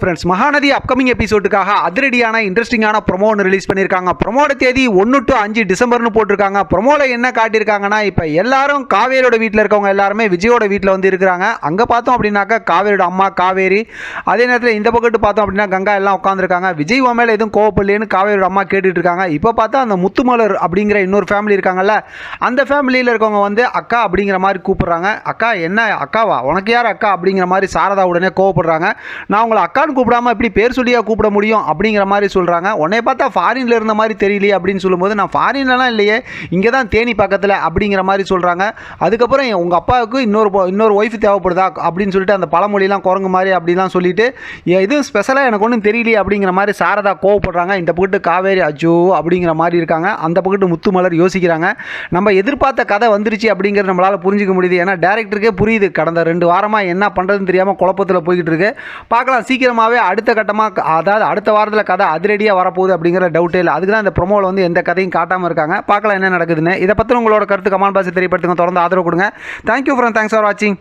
Friends Mahanadi upcoming எபிசோடுக்காக அதிரடியான இன்ட்ரெஸ்டிங்கான promo ஒன்று ரிலீஸ் பண்ணியிருக்காங்க ப்ரொமோட தேதி ஒன்று டு அஞ்சு டிசம்பர்னு போட்டிருக்காங்க. ப்ரொமோவில் என்ன காட்டியிருக்காங்கன்னா இப்போ எல்லாரும் காவேரியோட வீட்டில் இருக்கவங்க எல்லாருமே விஜயோட வீட்டில் வந்து இருக்கிறாங்க. அங்கே பார்த்தோம் அப்படின்னாக்கா காவேரியோட அம்மா காவேரி. அதே நேரத்தில் இந்த பக்கத்து பார்த்தோம் அப்படின்னா கங்கா எல்லாம் உட்காந்துருக்காங்க விஜய் உன் மேலே எதுவும் கோவப்படலேன்னு காவேரியோட அம்மா கேட்டுட்டு இருக்காங்க இப்போ பார்த்தா அந்த முத்துமலர் அப்படிங்கிற இன்னொரு ஃபேமிலி இருக்காங்கல்ல அந்த ஃபேமிலியில் இருக்கவங்க வந்து அக்கா அப்படிங்கிற மாதிரி கூப்பிடுறாங்க. அக்கா என்ன? அக்காவா? உனக்கு யார் அக்கா அப்படிங்கிற மாதிரி சாரதா உடனே கோவப்படுறாங்க. நான் உங்களை அக்கான்னு கூப்பிடாம எப்படி பேர் சொல்லியா கூப்பிட முடியும் அப்படிங்கிற மாதிரி சொல்கிறாங்க உன்னை பார்த்தா ஃபாரின்ல இருந்த மாதிரி தெரியலையே அப்படின்னு சொல்லும்போது நான் ஃபாரின்லலாம் இல்லையே. இங்கே தான் தேனி பக்கத்தில் அப்படிங்கிற மாதிரி சொல்கிறாங்க அதுக்கப்புறம் உங்கள் அப்பாவுக்கு இன்னொரு இன்னொரு ஒய்ஃப் தேவைப்படுதா அப்படின்னு சொல்லிட்டு அந்த பழமொழிலாம் குரங்கு மாதிரி அப்படிலாம் சொல்லிட்டு எதுவும் ஸ்பெஷலாக எனக்கு ஒன்றும் தெரியலையே அப்படிங்கிற மாதிரி சாரதா கோவப்படுறாங்க. இந்த பக்கத்து காவேரி அஜோ அப்படிங்கிற மாதிரி இருக்காங்க. அந்த பக்கத்து முத்துமலர் யோசிக்கிறாங்க. நம்ம எதிர்பார்த்த கதை வந்துருச்சு அப்படிங்கிறது நம்மளால் புரிஞ்சுக்க முடியுது. ஏன்னா டேரக்டருக்கே புரியுது. கடந்த ரெண்டு வாரமாக என்ன பண்ணுறதுன்னு தெரியாமல் குழப்பத்தில் போய்கிட்டு இருக்கு. பார்க்கலாம். சீக்கிரமாகவே அடுத்த கட்டமாக அதாவது அடுத்த வாரத்தில் கதை அதிரடியாக வரப்போகுது அப்படிங்கிற டவுட்டே இல்லை. அதுக்கு தான் இந்த ப்ரொமோவில் வந்து எந்த கதையும் காட்டாமல் இருக்காங்க. பார்க்கலாம் என்ன நடக்குதுன்னு. இதை பற்றி உங்களோட கருத்து கமெண்ட் பாக்ஸ் தெரியப்படுத்துங்க. தொடர்ந்து ஆதரவு கொடுங்க. தேங்க்யூ ஃப்ரெண்ட் தேங்க்ஸ் ஃபார் வாட்சிங்